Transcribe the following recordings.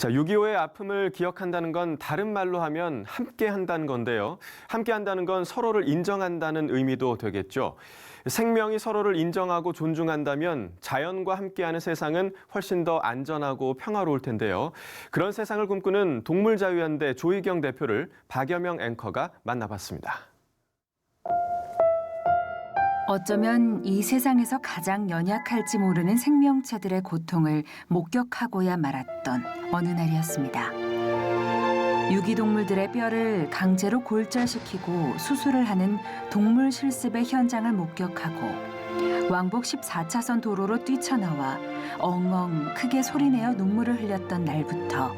자, 6.25의 아픔을 기억한다는 건 다른 말로 하면 함께 한다는 건데요. 함께 한다는 건 서로를 인정한다는 의미도 되겠죠. 생명이 서로를 인정하고 존중한다면 자연과 함께하는 세상은 훨씬 더 안전하고 평화로울 텐데요. 그런 세상을 꿈꾸는 동물자유연대 조희경 대표를 박여명 앵커가 만나봤습니다. 어쩌면 이 세상에서 가장 연약할지 모르는 생명체들의 고통을 목격하고야 말았던 어느 날이었습니다. 유기동물들의 뼈를 강제로 골절시키고 수술을 하는 동물 실습의 현장을 목격하고 왕복 14차선 도로로 뛰쳐나와 엉엉 크게 소리내어 눈물을 흘렸던 날부터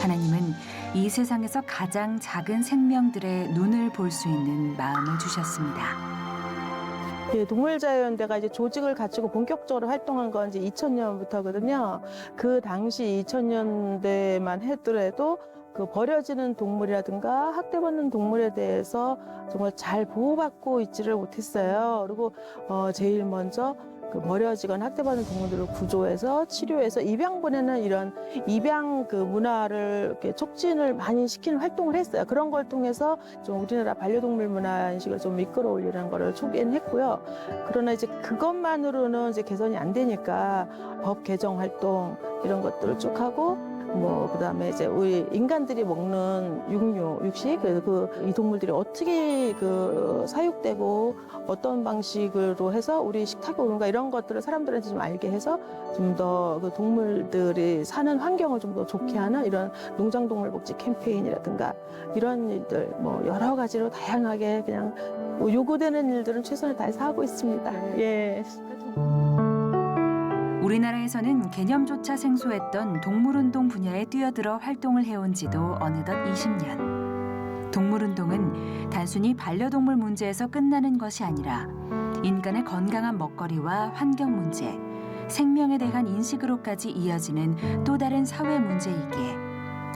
하나님은 이 세상에서 가장 작은 생명들의 눈을 볼 수 있는 마음을 주셨습니다. 예, 동물자유연대가 이제 조직을 갖추고 본격적으로 활동한 건 이제 2000년부터거든요. 그 당시 2000년대만 하더라도 그 버려지는 동물이라든가 학대받는 동물에 대해서 정말 잘 보호받고 있지를 못했어요. 그리고 어, 제일 먼저 그 버려지거나 학대받는 동물들을 구조해서 치료해서 입양 보내는 이런 입양 그 문화를 이렇게 촉진을 많이 시키는 활동을 했어요. 그런 걸 통해서 좀 우리나라 반려동물 문화 인식을 좀 이끌어 올리는 거를 초기에는 했고요. 그러나 이제 그것만으로는 이제 개선이 안 되니까 법 개정 활동 이런 것들을 쭉 하고 뭐 그다음에 이제 우리 인간들이 먹는 육류, 육식 그이 동물들이 어떻게 그 사육되고 어떤 방식으로 해서 우리 식탁에 오는가 이런 것들을 사람들한테 좀 알게 해서 좀 더 그 동물들이 사는 환경을 좀 더 좋게 하는 이런 농장 동물 복지 캠페인이라든가 이런 일들 뭐 여러 가지로 다양하게 그냥 뭐 요구되는 일들은 최선을 다해서 하고 있습니다. 예. 우리나라에서는 개념조차 생소했던 동물운동 분야에 뛰어들어 활동을 해온 지도 어느덧 20년. 동물운동은 단순히 반려동물 문제에서 끝나는 것이 아니라 인간의 건강한 먹거리와 환경 문제, 생명에 대한 인식으로까지 이어지는 또 다른 사회 문제이기에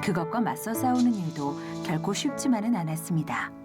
그것과 맞서 싸우는 일도 결코 쉽지만은 않았습니다.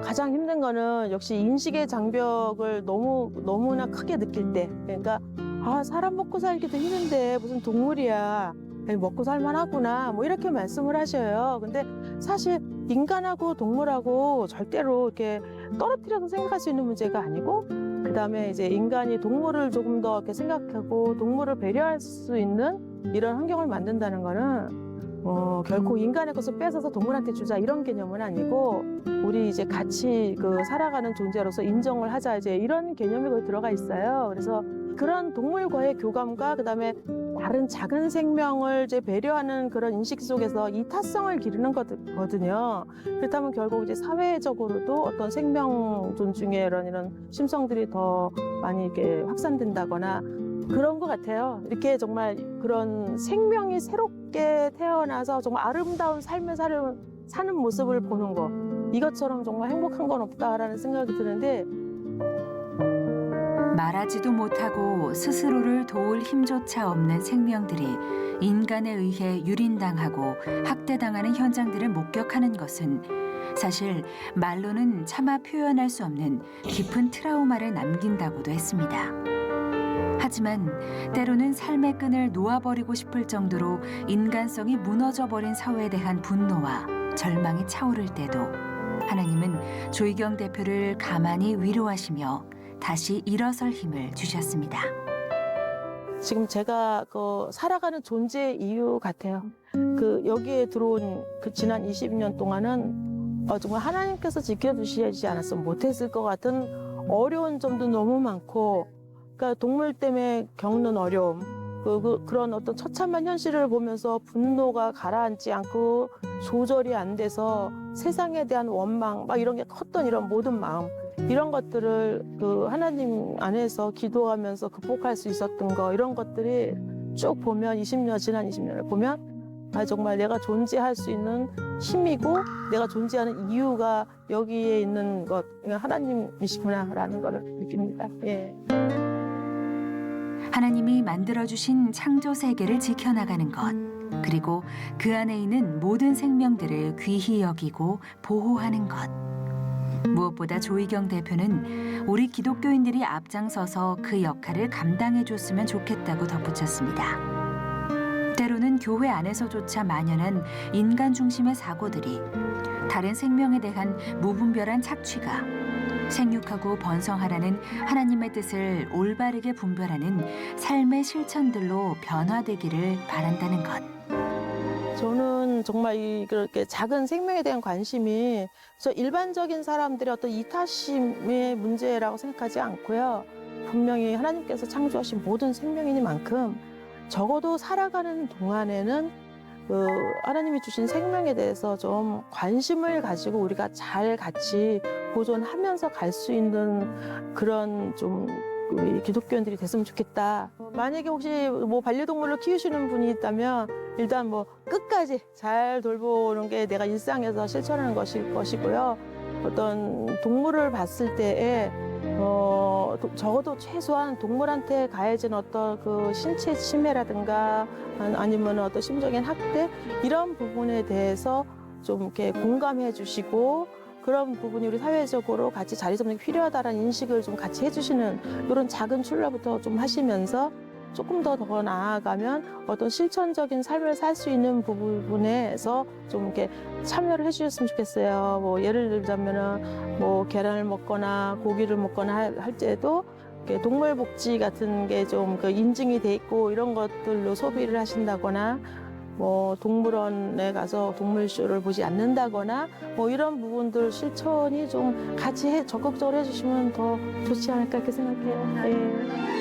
어, 가장 힘든 거는 역시 인식의 장벽을 너무 너무나 크게 느낄 때. 그러니까 아 사람 먹고 살기도 힘든데 무슨 동물이야. 먹고 살만하구나. 뭐 이렇게 말씀을 하셔요. 근데 사실 인간하고 동물하고 절대로 이렇게 떨어뜨려서 생각할 수 있는 문제가 아니고 그 다음에 이제 인간이 동물을 조금 더 이렇게 생각하고 동물을 배려할 수 있는 이런 환경을 만든다는 거는 어, 결코 인간의 것을 뺏어서 동물한테 주자 이런 개념은 아니고 우리 이제 같이 그 살아가는 존재로서 인정을 하자 이제 이런 개념이 거기 들어가 있어요. 그래서 그런 동물과의 교감과 그다음에 다른 작은 생명을 이제 배려하는 그런 인식 속에서 이 타성을 기르는 거거든요. 그렇다면 결국 이제 사회적으로도 어떤 생명 존중의 이런 이런 심성들이 더 많이 이렇게 확산된다거나 그런 것 같아요. 이렇게 정말 그런 생명이 새롭게 태어나서 정말 아름다운 삶을 사는, 사는 모습을 보는 거. 이것처럼 정말 행복한 건 없다라는 생각이 드는데 말하지도 못하고 스스로를 도울 힘조차 없는 생명들이 인간에 의해 유린당하고 학대당하는 현장들을 목격하는 것은 사실 말로는 차마 표현할 수 없는 깊은 트라우마를 남긴다고도 했습니다. 하지만 때로는 삶의 끈을 놓아버리고 싶을 정도로 인간성이 무너져버린 사회에 대한 분노와 절망이 차오를 때도 하나님은 조희경 대표를 가만히 위로하시며 다시 일어설 힘을 주셨습니다. 지금 제가 그 살아가는 존재의 이유 같아요. 그 여기에 들어온 그 지난 20년 동안은 어, 정말 하나님께서 지켜주시지 않았으면 못했을 것 같은 어려운 점도 너무 많고 그러니까 동물 때문에 겪는 어려움 그, 그, 그 런 어떤 처참한 현실을 보면서 분노가 가라앉지 않고 조절이 안 돼서 세상에 대한 원망 막 이런 게 컸던 이런 모든 마음 이런 것들을 그 하나님 안에서 기도하면서 극복할 수 있었던 거 이런 것들이 쭉 보면 20년 지난 20년을 보면 아 정말 내가 존재할 수 있는 힘이고 내가 존재하는 이유가 여기에 있는 것 하나님이시구나라는 것을 느낍니다. 예. 하나님이 만들어주신 창조 세계를 지켜나가는 것, 그리고 그 안에 있는 모든 생명들을 귀히 여기고 보호하는 것. 무엇보다 조희경 대표는 우리 기독교인들이 앞장서서 그 역할을 감당해 줬으면 좋겠다고 덧붙였습니다. 때로는 교회 안에서조차 만연한 인간 중심의 사고들이 다른 생명에 대한 무분별한 착취가 생육하고 번성하라는 하나님의 뜻을 올바르게 분별하는 삶의 실천들로 변화되기를 바란다는 것. 저는 정말 이 그렇게 작은 생명에 대한 관심이 저 일반적인 사람들의 어떤 이타심의 문제라고 생각하지 않고요. 분명히 하나님께서 창조하신 모든 생명이니만큼 적어도 살아가는 동안에는 그 하나님이 주신 생명에 대해서 좀 관심을 가지고 우리가 잘 같이 보존하면서 갈 수 있는 그런 좀 우리 기독교인들이 됐으면 좋겠다. 만약에 혹시 뭐 반려동물을 키우시는 분이 있다면 일단 뭐 끝까지 잘 돌보는 게 내가 일상에서 실천하는 것일 것이고요. 어떤 동물을 봤을 때에 어, 도- 적어도 최소한 동물한테 가해진 어떤 그 신체 침해라든가 아니- 아니면 어떤 심적인 학대 이런 부분에 대해서 좀 이렇게 공감해 주시고 그런 부분이 우리 사회적으로 같이 자리 잡는 게 필요하다라는 인식을 좀 같이 해주시는 이런 작은 출발부터 좀 하시면서 조금 더 더 나아가면 어떤 실천적인 삶을 살 수 있는 부분에서 좀 이렇게 참여를 해주셨으면 좋겠어요. 뭐 예를 들자면은 뭐 계란을 먹거나 고기를 먹거나 할, 할 때도 이렇게 동물 복지 같은 게 좀 그 인증이 돼 있고 이런 것들로 소비를 하신다거나 뭐 동물원에 가서 동물쇼를 보지 않는다거나 뭐 이런 부분들 실천이 좀 같이 해, 적극적으로 해주시면 더 좋지 않을까 이렇게 생각해요. 예.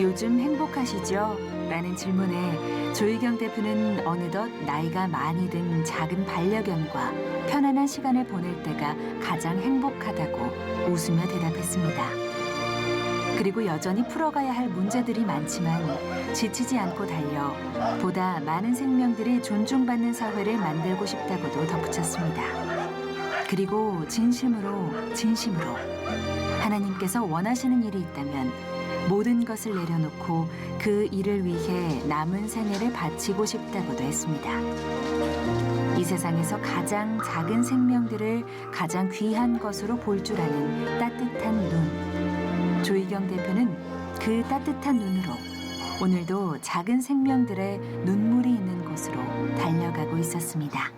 요즘 행복하시죠? 라는 질문에 조희경 대표는 어느덧 나이가 많이 든 작은 반려견과 편안한 시간을 보낼 때가 가장 행복하다고 웃으며 대답했습니다. 그리고 여전히 풀어가야 할 문제들이 많지만 지치지 않고 달려 보다 많은 생명들이 존중받는 사회를 만들고 싶다고도 덧붙였습니다. 그리고 진심으로 진심으로 하나님께서 원하시는 일이 있다면 모든 것을 내려놓고 그 일을 위해 남은 생애를 바치고 싶다고도 했습니다. 이 세상에서 가장 작은 생명들을 가장 귀한 것으로 볼 줄 아는 따뜻한 눈. 조희경 대표는 그 따뜻한 눈으로 오늘도 작은 생명들의 눈물이 있는 곳으로 달려가고 있었습니다.